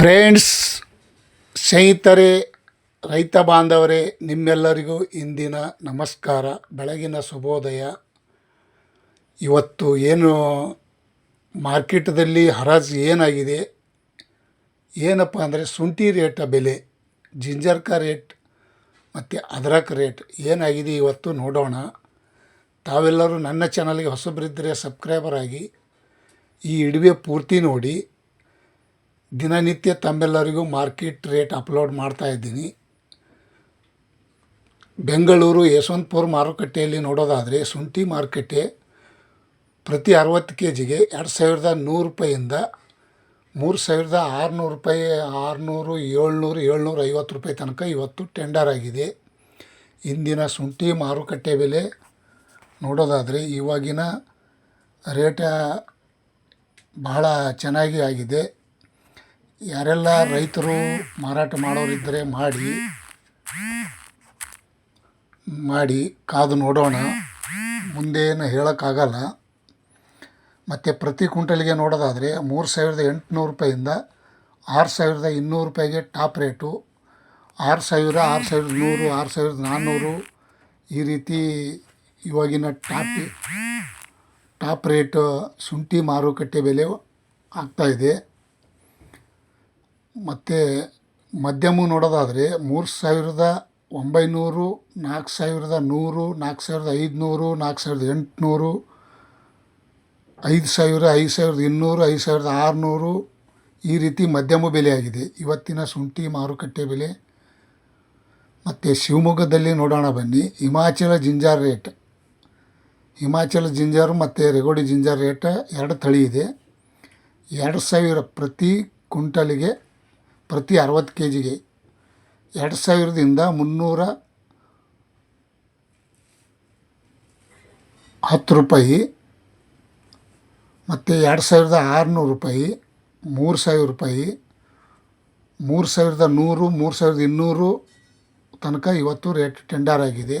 Friends, ಸ್ನೇಹಿತರೆ, ರೈತ ಬಾಂಧವರೇ, ನಿಮ್ಮೆಲ್ಲರಿಗೂ ಇಂದಿನ ನಮಸ್ಕಾರ, ಬೆಳಗಿನ ಶುಭೋದಯ. ಇವತ್ತು ಏನು ಮಾರ್ಕೆಟದಲ್ಲಿ ಹರಾಜು ಏನಾಗಿದೆ? ಏನಪ್ಪ ಅಂದರೆ ಶುಂಠಿ ರೇಟ ಬೆಲೆ ಜಿಂಜರ್ಕ ರೇಟ್ ಮತ್ತು ಅದ್ರಕ ರೇಟ್ ಏನಾಗಿದೆ ಇವತ್ತು ನೋಡೋಣ. ತಾವೆಲ್ಲರೂ ನನ್ನ ಚಾನಲ್ಗೆ ಹೊಸಬರಿದ್ದರೆ ಸಬ್ಸ್ಕ್ರೈಬರ್ ಆಗಿ ಈ ಇಡುವೆ ಪೂರ್ತಿ ನೋಡಿ. ದಿನನಿತ್ಯ ತಮ್ಮೆಲ್ಲರಿಗೂ ಮಾರ್ಕೆಟ್ ರೇಟ್ ಅಪ್ಲೋಡ್ ಮಾಡ್ತಾ ಇದ್ದೀನಿ. ಬೆಂಗಳೂರು ಯಶವಂತಪುರ ಮಾರುಕಟ್ಟೆಯಲ್ಲಿ ನೋಡೋದಾದರೆ ಶುಂಠಿ ಮಾರುಕಟ್ಟೆ ಪ್ರತಿ ಅರವತ್ತು ಕೆ ಜಿಗೆ ಎರಡು ಸಾವಿರದ ನೂರು ರೂಪಾಯಿಂದ ಮೂರು ಸಾವಿರದ ಆರುನೂರು ರೂಪಾಯಿ, ಆರುನೂರು, ಏಳ್ನೂರು, ಏಳ್ನೂರ ಐವತ್ತು ರೂಪಾಯಿ ತನಕ ಇವತ್ತು ಟೆಂಡರ್ ಆಗಿದೆ. ಇಂದಿನ ಶುಂಠಿ ಮಾರುಕಟ್ಟೆ ಬೆಲೆ ನೋಡೋದಾದರೆ ಇವಾಗಿನ ರೇಟ ಬಹಳ ಚೆನ್ನಾಗಿ ಆಗಿದೆ. ಯಾರೆಲ್ಲ ರೈತರು ಮಾರಾಟ ಮಾಡೋರಿದ್ದರೆ ಮಾಡಿ ಮಾಡಿ ಕಾದು ನೋಡೋಣ. ಮುಂದೇನು ಹೇಳೋಕ್ಕಾಗಲ್ಲ. ಮತ್ತು ಪ್ರತಿ ಕ್ವಿಂಟಲ್ಗೆ ನೋಡೋದಾದರೆ ಮೂರು ಸಾವಿರದ ಎಂಟುನೂರು ರೂಪಾಯಿಂದ ಆರು ಸಾವಿರದ ಇನ್ನೂರು ರೂಪಾಯಿಗೆ ಟಾಪ್ ರೇಟು. ಆರು ಸಾವಿರ, ಆರು ಸಾವಿರದ ನೂರು, ಆರು ಸಾವಿರದ ನಾನ್ನೂರು ಈ ರೀತಿ ಇವಾಗಿನ ಟಾಪ್ ಟಾಪ್ ರೇಟ್ ಶುಂಠಿ ಮಾರುಕಟ್ಟೆ ಬೆಲೆ ಆಗ್ತಾಯಿದೆ ಮತ್ತು ಮಧ್ಯಮ ನೋಡೋದಾದರೆ ಮೂರು ಸಾವಿರದ ಒಂಬೈನೂರು, ನಾಲ್ಕು ಸಾವಿರದ ನೂರು, ನಾಲ್ಕು ಸಾವಿರದ ಐದುನೂರು, ನಾಲ್ಕು ಸಾವಿರದ ಎಂಟುನೂರು, ಐದು ಸಾವಿರ, ಐದು ಸಾವಿರದ ಇನ್ನೂರು, ಐದು ಸಾವಿರದ ಆರುನೂರು ಈ ರೀತಿ ಮಧ್ಯಮ ಬೆಲೆಯಾಗಿದೆ. ಇವತ್ತಿನ ಶುಂಠಿ ಮಾರುಕಟ್ಟೆ ಬೆಲೆ. ಮತ್ತು ಶಿವಮೊಗ್ಗದಲ್ಲಿ ನೋಡೋಣ ಬನ್ನಿ. Himachal ginger rate. Himachal ginger ಮತ್ತು ರೆಗೋಡಿ ಜಿಂಜಾರ್ ರೇಟ್ ಎರಡು ತಳಿ ಇದೆ. ಎರಡು ಸಾವಿರ ಪ್ರತಿ ಕುಂಟಲಿಗೆ ಪ್ರತಿ ಅರವತ್ತು ಕೆ ಜಿಗೆ ಎರಡು ಸಾವಿರದಿಂದ ಮುನ್ನೂರ ಹತ್ತು ರೂಪಾಯಿ, ಮತ್ತು ಎರಡು ಸಾವಿರದ ಆರುನೂರು ರೂಪಾಯಿ, ಮೂರು ಸಾವಿರ ರೂಪಾಯಿ, ಮೂರು ಸಾವಿರದ ನೂರು, ಮೂರು ಸಾವಿರದ ಇನ್ನೂರು ತನಕ ಇವತ್ತು ರೇಟ್ ಟೆಂಡರ್ ಆಗಿದೆ.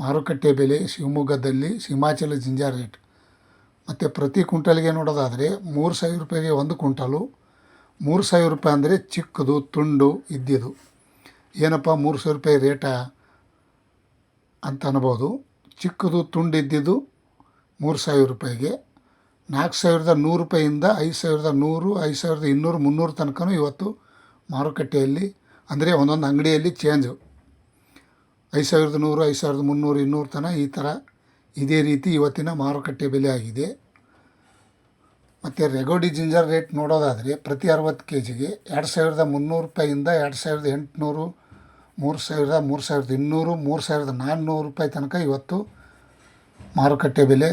ಮಾರುಕಟ್ಟೆ ಬೆಲೆ ಶಿವಮೊಗ್ಗದಲ್ಲಿ ಹಿಮಾಚಲ ಜಿಂಜಾ ರೇಟ್. ಮತ್ತು ಪ್ರತಿ ಕ್ವಿಂಟಲ್ಗೆ ನೋಡೋದಾದರೆ ಮೂರು ಸಾವಿರ ರೂಪಾಯಿಗೆ ಒಂದು ಕುಂಟಲು ಮೂರು ಸಾವಿರ ರೂಪಾಯಿ ಅಂದರೆ ಚಿಕ್ಕದು, ತುಂಡು, ಇದ್ದಿದ್ದು. ಏನಪ್ಪ ಮೂರು ಸಾವಿರ ರೂಪಾಯಿ ರೇಟಾ ಅಂತ ಅನ್ಬೋದು. ಚಿಕ್ಕದು, ತುಂಡು, ಇದ್ದಿದ್ದು ಮೂರು ಸಾವಿರ ರೂಪಾಯಿಗೆ. ನಾಲ್ಕು ಸಾವಿರದ ನೂರು ರೂಪಾಯಿಂದ ಐದು ಸಾವಿರದ ನೂರು, ಐದು ಸಾವಿರದ ಇನ್ನೂರು, ಮುನ್ನೂರು ತನಕನೂ ಇವತ್ತು ಮಾರುಕಟ್ಟೆಯಲ್ಲಿ, ಅಂದರೆ ಒಂದೊಂದು ಅಂಗಡಿಯಲ್ಲಿ ಚೇಂಜು ಐದು ಸಾವಿರದ ನೂರು, ಐದು ಸಾವಿರದ ಮುನ್ನೂರು, ಇನ್ನೂರು ತನಕ ಈ ಥರ ಇದೇ ರೀತಿ ಇವತ್ತಿನ ಮಾರುಕಟ್ಟೆ ಬೆಲೆ ಆಗಿದೆ. ಮತ್ತು ರೆಗೋಡಿ ಜಿಂಜರ್ ರೇಟ್ ನೋಡೋದಾದರೆ ಪ್ರತಿ ಅರವತ್ತು ಕೆ ಜಿಗೆ ಎರಡು ಸಾವಿರದ ಮುನ್ನೂರು ರೂಪಾಯಿಂದ ಎರಡು ಸಾವಿರದ ಎಂಟುನೂರು, ಮೂರು ಸಾವಿರದ ಮೂರು ಸಾವಿರದ ಇನ್ನೂರು, ಮೂರು ಸಾವಿರದ ನಾನ್ನೂರು ರೂಪಾಯಿ ತನಕ ಇವತ್ತು ಮಾರುಕಟ್ಟೆ ಬೆಲೆ.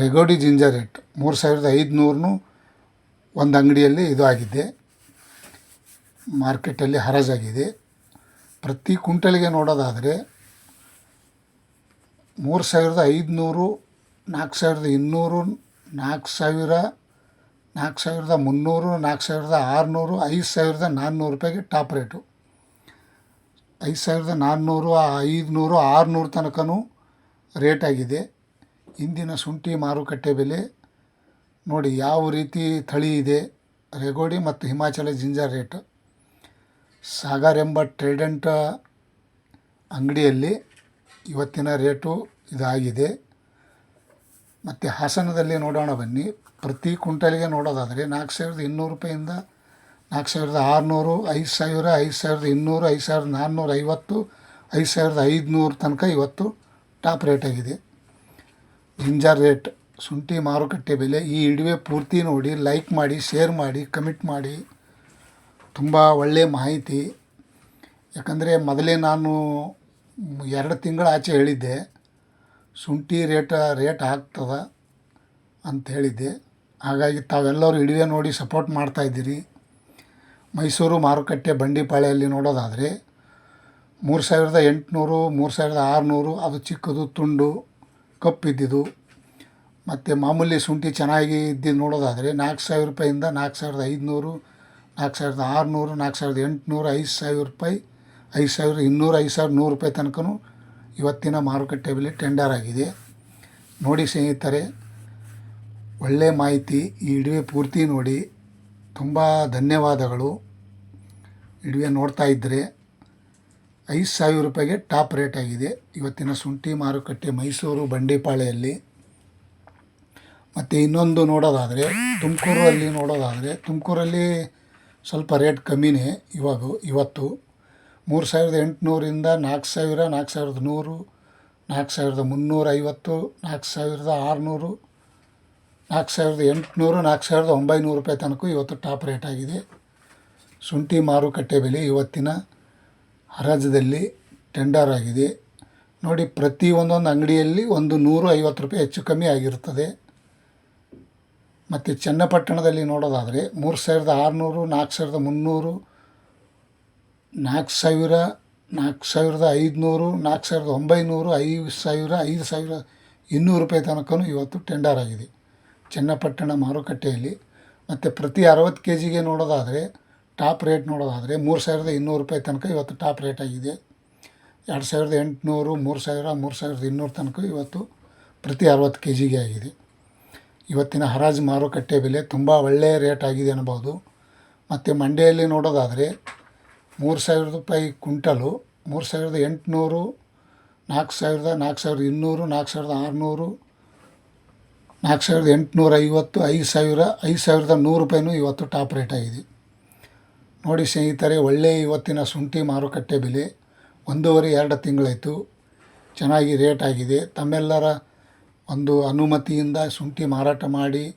ರೆಗೋಡಿ ಜಿಂಜರ್ ರೇಟ್ ಮೂರು ಸಾವಿರದ ಐದುನೂರು ಒಂದು ಅಂಗಡಿಯಲ್ಲಿ ಇದು ಆಗಿದೆ. ಮಾರ್ಕೆಟಲ್ಲಿ ಹರಾಜಾಗಿದೆ. ಪ್ರತಿ ಕುಂಟಲಿಗೆ ನೋಡೋದಾದರೆ ಮೂರು ಸಾವಿರದ ಐದುನೂರು, ನಾಲ್ಕು ಸಾವಿರದ ಇನ್ನೂರು ನಾಲ್ಕು ಸಾವಿರ, ನಾಲ್ಕು ಸಾವಿರದ ಮುನ್ನೂರು, ನಾಲ್ಕು ಸಾವಿರದ ಆರುನೂರು, ಐದು ಸಾವಿರದ ನಾನ್ನೂರು ರೂಪಾಯಿಗೆ ಟಾಪ್ ರೇಟು. ಐದು ಸಾವಿರದ ನಾನ್ನೂರು, ಐದುನೂರು, ಆರುನೂರು ತನಕನೂ ರೇಟ್ ಆಗಿದೆ. ಇಂದಿನ ಶುಂಠಿ ಮಾರುಕಟ್ಟೆ ಬೆಲೆ ನೋಡಿ ಯಾವ ರೀತಿ ತಳಿ ಇದೆ. ರೆಗೋಡಿ ಮತ್ತು ಹಿಮಾಚಲ ಜಿಂಜರ್ ರೇಟ್. ಸಾಗರ್ ಎಂಬ ಟ್ರೇಡೆಂಟ್ ಅಂಗಡಿಯಲ್ಲಿ ಇವತ್ತಿನ ರೇಟು ಇದಾಗಿದೆ. ಮತ್ತು ಹಾಸನದಲ್ಲಿ ನೋಡೋಣ ಬನ್ನಿ. ಪ್ರತಿ ಕುಂಟಲಿಗೆ ನೋಡೋದಾದರೆ ನಾಲ್ಕು ಸಾವಿರದ ಇನ್ನೂರು ರೂಪಾಯಿಂದ ನಾಲ್ಕು ಸಾವಿರದ ಆರುನೂರು, ಐದು ಸಾವಿರ, ಐದು ಸಾವಿರದ ಇನ್ನೂರು, ಐದು ಸಾವಿರದ ನಾನ್ನೂರ ಐವತ್ತು ಐದು ಸಾವಿರದ ಐದುನೂರು ತನಕ ಇವತ್ತು ಟಾಪ್ ರೇಟ್ ಆಗಿದೆ. ಜಿಂಜರ್ ರೇಟ್, ಶುಂಠಿ ಮಾರುಕಟ್ಟೆ ಬೆಲೆ ಈ ಇಡುವೆ ಪೂರ್ತಿ ನೋಡಿ, ಲೈಕ್ ಮಾಡಿ, ಶೇರ್ ಮಾಡಿ, ಕಮೆಂಟ್ ಮಾಡಿ. ತುಂಬ ಒಳ್ಳೆಯ ಮಾಹಿತಿ. ಯಾಕಂದರೆ ಮೊದಲೇ ನಾನು ಎರಡು ತಿಂಗಳ ಆಚೆ ಹೇಳಿದ್ದೆ. ಶುಂಠಿ ರೇಟ, ರೇಟ್ ಆಗ್ತದ ಅಂತ ಹೇಳಿದ್ದೆ. ಹಾಗಾಗಿ ತಾವೆಲ್ಲರೂ ಹಿಡಿವೆ ನೋಡಿ ಸಪೋರ್ಟ್ ಮಾಡ್ತಾಯಿದ್ದೀರಿ ಮೈಸೂರು ಮಾರುಕಟ್ಟೆ ಬಂಡಿಪಾಳೆಯಲ್ಲಿ ನೋಡೋದಾದರೆ ಮೂರು ಸಾವಿರದ ಎಂಟುನೂರು, ಮೂರು ಸಾವಿರದ ಆರುನೂರು, ಅದು ಚಿಕ್ಕದು, ತುಂಡು ಕಪ್ಪಿದ್ದಿದ್ದು ಮತ್ತು ಮಾಮೂಲಿ ಶುಂಠಿ ಚೆನ್ನಾಗಿ ಇದ್ದಿದ್ದು ನೋಡೋದಾದರೆ ನಾಲ್ಕು ಸಾವಿರ ರೂಪಾಯಿಂದ ನಾಲ್ಕು ಸಾವಿರದ ಐದುನೂರು, ನಾಲ್ಕು ಸಾವಿರದ ಆರುನೂರು, ನಾಲ್ಕು ಸಾವಿರದ ಎಂಟುನೂರು, ಐದು ಸಾವಿರ ರೂಪಾಯಿ, ಐದು ಸಾವಿರದ ಇನ್ನೂರು, ಐದು ಸಾವಿರದ ನೂರು ರೂಪಾಯಿ ತನಕನೂ ಇವತ್ತಿನ ಮಾರುಕಟ್ಟೆ ಬೆಲೆ ಟೆಂಡರ್ ಆಗಿದೆ. ನೋಡಿ ಸ್ನೇಹಿತರೆ ಒಳ್ಳೆಯ ಮಾಹಿತಿ ಈ ಇಡುವೆ ಪೂರ್ತಿ ನೋಡಿ. ತುಂಬ ಧನ್ಯವಾದಗಳು. ಇಡುವೆ ನೋಡ್ತಾ ಇದ್ದರೆ ಐದು ಸಾವಿರ ರೂಪಾಯಿಗೆ ಟಾಪ್ ರೇಟ್ ಆಗಿದೆ. ಇವತ್ತಿನ ಶುಂಠಿ ಮಾರುಕಟ್ಟೆ ಮೈಸೂರು ಬಂಡೀಪಾಳೆಯಲ್ಲಿ ಮತ್ತು ಇನ್ನೊಂದು ನೋಡೋದಾದರೆ, ತುಮಕೂರಲ್ಲಿ ನೋಡೋದಾದರೆ, ತುಮಕೂರಲ್ಲಿ ಸ್ವಲ್ಪ ರೇಟ್ ಕಮ್ಮಿನೇ ಇವಾಗ, ಇವತ್ತು. ಮೂರು ಸಾವಿರದ ಎಂಟುನೂರಿಂದ ನಾಲ್ಕು ಸಾವಿರ, ನಾಲ್ಕು ಸಾವಿರದ ನೂರು, ನಾಲ್ಕು ಸಾವಿರದ ಮುನ್ನೂರ ಐವತ್ತು ನಾಲ್ಕು ಸಾವಿರದ ಆರುನೂರು, ನಾಲ್ಕು ಸಾವಿರದ ಎಂಟುನೂರು, ನಾಲ್ಕು ಸಾವಿರದ ಒಂಬೈನೂರು ರೂಪಾಯಿ ತನಕ ಇವತ್ತು ಟಾಪ್ ರೇಟ್ ಆಗಿದೆ. ಶುಂಠಿ ಮಾರುಕಟ್ಟೆ ಬೆಲೆ ಇವತ್ತಿನ ಹರಾಜದಲ್ಲಿ ಟೆಂಡರ್ ಆಗಿದೆ. ನೋಡಿ, ಪ್ರತಿ ಒಂದೊಂದು ಅಂಗಡಿಯಲ್ಲಿ ಒಂದು ನೂರು ಐವತ್ತು ರೂಪಾಯಿ ಹೆಚ್ಚು ಕಮ್ಮಿ ಆಗಿರುತ್ತದೆ. ಮತ್ತು ಚನ್ನಪಟ್ಟಣದಲ್ಲಿ ನೋಡೋದಾದರೆ ಮೂರು ಸಾವಿರದ ಆರುನೂರು, ನಾಲ್ಕು ಸಾವಿರದ ಮುನ್ನೂರು ನಾಲ್ಕು ಸಾವಿರ, ನಾಲ್ಕು ಸಾವಿರದ ಐದುನೂರು, ನಾಲ್ಕು ಸಾವಿರದ ಒಂಬೈನೂರು, ಐದು ಸಾವಿರ ಐದು ಸಾವಿರ ಇನ್ನೂರು ರೂಪಾಯಿ ತನಕನೂ ಇವತ್ತು ಟೆಂಡರ್ ಆಗಿದೆ. ಚನ್ನಪಟ್ಟಣ ಮಾರುಕಟ್ಟೆಯಲ್ಲಿ. ಮತ್ತು ಪ್ರತಿ ಅರವತ್ತು ಕೆ ಜಿಗೆ ನೋಡೋದಾದರೆ, ಟಾಪ್ ರೇಟ್ ನೋಡೋದಾದರೆ ಮೂರು ಸಾವಿರದ ಇನ್ನೂರು ರೂಪಾಯಿ ತನಕ ಇವತ್ತು ಟಾಪ್ ರೇಟ್ ಆಗಿದೆ. ಎರಡು ಸಾವಿರದ ಎಂಟುನೂರು, ಮೂರು ಸಾವಿರ, ಮೂರು ಸಾವಿರದ ಇನ್ನೂರು ತನಕ ಇವತ್ತು ಪ್ರತಿ ಅರವತ್ತು ಕೆ ಜಿಗೆ ಆಗಿದೆ. ಇವತ್ತಿನ ಹರಾಜು ಮಾರುಕಟ್ಟೆ ಬೆಲೆ ತುಂಬ ಒಳ್ಳೆಯ ರೇಟ್ ಆಗಿದೆ ಅನ್ಬೋದು. ಮತ್ತು ಮಂಡ್ಯಲ್ಲಿ ನೋಡೋದಾದರೆ ಮೂರು ಸಾವಿರ ರೂಪಾಯಿ ಕುಂಟಲು ಮೂರು ಸಾವಿರದ ಎಂಟುನೂರು, ನಾಲ್ಕು ಸಾವಿರದ ನಾಲ್ಕು ಸಾವಿರದ ಇನ್ನೂರು, ನಾಲ್ಕು ಸಾವಿರದ ಆರುನೂರು, ನಾಲ್ಕು ಸಾವಿರದ ಎಂಟುನೂರ ಐವತ್ತು, ಐದು ಸಾವಿರ, ಐದು ಸಾವಿರದ ನೂರು ರೂಪಾಯಿನೂ ಇವತ್ತು ಟಾಪ್ ರೇಟ್ ಆಗಿದೆ. ನೋಡಿ ಸ್ನೇಹಿತರೆ, ಒಳ್ಳೆಯ ಇವತ್ತಿನ ಶುಂಠಿ ಮಾರುಕಟ್ಟೆ ಬೆಲೆ ಒಂದೂವರೆ ಎರಡು ತಿಂಗಳಾಯಿತು. ಚೆನ್ನಾಗಿ ರೇಟ್ ಆಗಿದೆ. ತಮ್ಮೆಲ್ಲರ ಒಂದು ಅನುಮತಿಯಿಂದ ಶುಂಠಿ ಮಾರಾಟ ಮಾಡಿ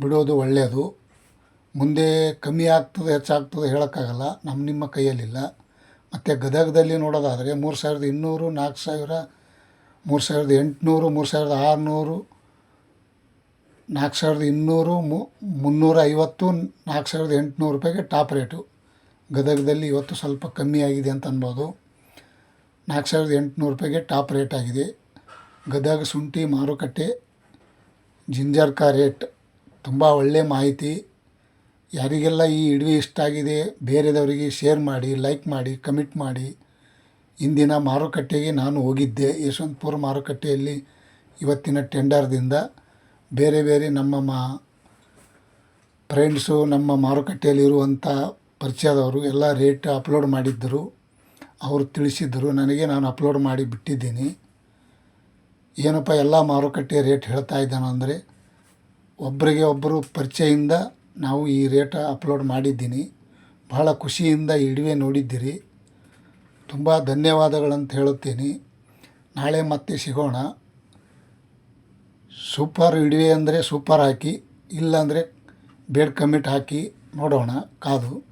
ಬಿಡೋದು ಒಳ್ಳೆಯದು. ಮುಂದೆ ಕಮ್ಮಿ ಆಗ್ತದೆ, ಹೆಚ್ಚಾಗ್ತದೆ ಹೇಳೋಕ್ಕಾಗಲ್ಲ. ನಮ್ಮ ನಿಮ್ಮ ಕೈಯಲ್ಲಿಲ್ಲ. ಮತ್ತು ಗದಗದಲ್ಲಿ ನೋಡೋದಾದರೆ ಮೂರು ಸಾವಿರದ ಇನ್ನೂರು, ನಾಲ್ಕು ಸಾವಿರ, ಮೂರು ಸಾವಿರದ ಎಂಟುನೂರು, ಮೂರು ಸಾವಿರದ ಆರುನೂರು, ನಾಲ್ಕು ಸಾವಿರದ ಇನ್ನೂರು ಮುನ್ನೂರ ಐವತ್ತು, ನಾಲ್ಕು ಸಾವಿರದ ಎಂಟುನೂರು ರೂಪಾಯಿಗೆ ಟಾಪ್ ರೇಟು. ಗದಗದಲ್ಲಿ ಇವತ್ತು ಸ್ವಲ್ಪ ಕಮ್ಮಿ ಆಗಿದೆ ಅಂತ ಅನ್ಬೋದು. ನಾಲ್ಕು ಸಾವಿರದ ಎಂಟುನೂರು ರೂಪಾಯಿಗೆ ಟಾಪ್ ರೇಟ್ ಆಗಿದೆ. ಗದಗ ಶುಂಠಿ ಮಾರುಕಟ್ಟೆ ಜಿಂಜರ್ಕಾ ರೇಟ್, ತುಂಬ ಒಳ್ಳೆಯ ಮಾಹಿತಿ. ಯಾರಿಗೆಲ್ಲ ಈ ವಿಡಿಯೋ ಇಷ್ಟ ಆಗಿದೆ, ಬೇರೆದವರಿಗೆ ಶೇರ್ ಮಾಡಿ ಲೈಕ್ ಮಾಡಿ ಕಮೆಂಟ್ ಮಾಡಿ, ಇಂದಿನ ಮಾರುಕಟ್ಟೆಗೆ ನಾನು ಹೋಗಿದ್ದೆ, ಯಶವಂತಪುರ ಮಾರುಕಟ್ಟೆಯಲ್ಲಿ ಇವತ್ತಿನ ಟೆಂಡರ್ದಿಂದ ಬೇರೆ ಬೇರೆ ನಮ್ಮ ಮಾ ಫ್ರೆಂಡ್ಸು ನಮ್ಮ ಮಾರುಕಟ್ಟೆಯಲ್ಲಿರುವಂಥ ಪರಿಚಯದವರು ಎಲ್ಲ ರೇಟ್ ಅಪ್ಲೋಡ್ ಮಾಡಿದ್ದರು. ಅವರು ತಿಳಿಸಿದ್ದರು, ನನಗೆ ನಾನು ಅಪ್ಲೋಡ್ ಮಾಡಿ ಬಿಟ್ಟಿದ್ದೀನಿ. ಏನಪ್ಪ ಎಲ್ಲ ಮಾರುಕಟ್ಟೆ ರೇಟ್ ಹೇಳ್ತಾ ಇದ್ದಾನೆ ಅಂದರೆ ಒಬ್ಬರಿಗೆ ಒಬ್ಬರು ಪರಿಚಯದಿಂದ ನಾವು ಈ ರೇಟ ಅಪ್ಲೋಡ್ ಮಾಡಿದ್ದೀನಿ. ಬಹಳ ಖುಷಿಯಿಂದ ಇಡುವೆ ನೋಡಿದ್ದೀರಿ. ತುಂಬ ಧನ್ಯವಾದಗಳಂತ ಹೇಳುತ್ತೀನಿ. ನಾಳೆ ಮತ್ತೆ ಸಿಗೋಣ. ಸೂಪರ್ ಇಡುವೆ ಅಂದರೆ ಸೂಪರ್ ಹಾಕಿ, ಇಲ್ಲಾಂದರೆ ಬೇಡ್ ಕಮಿಟ್ ಹಾಕಿ ನೋಡೋಣ ಕಾದು.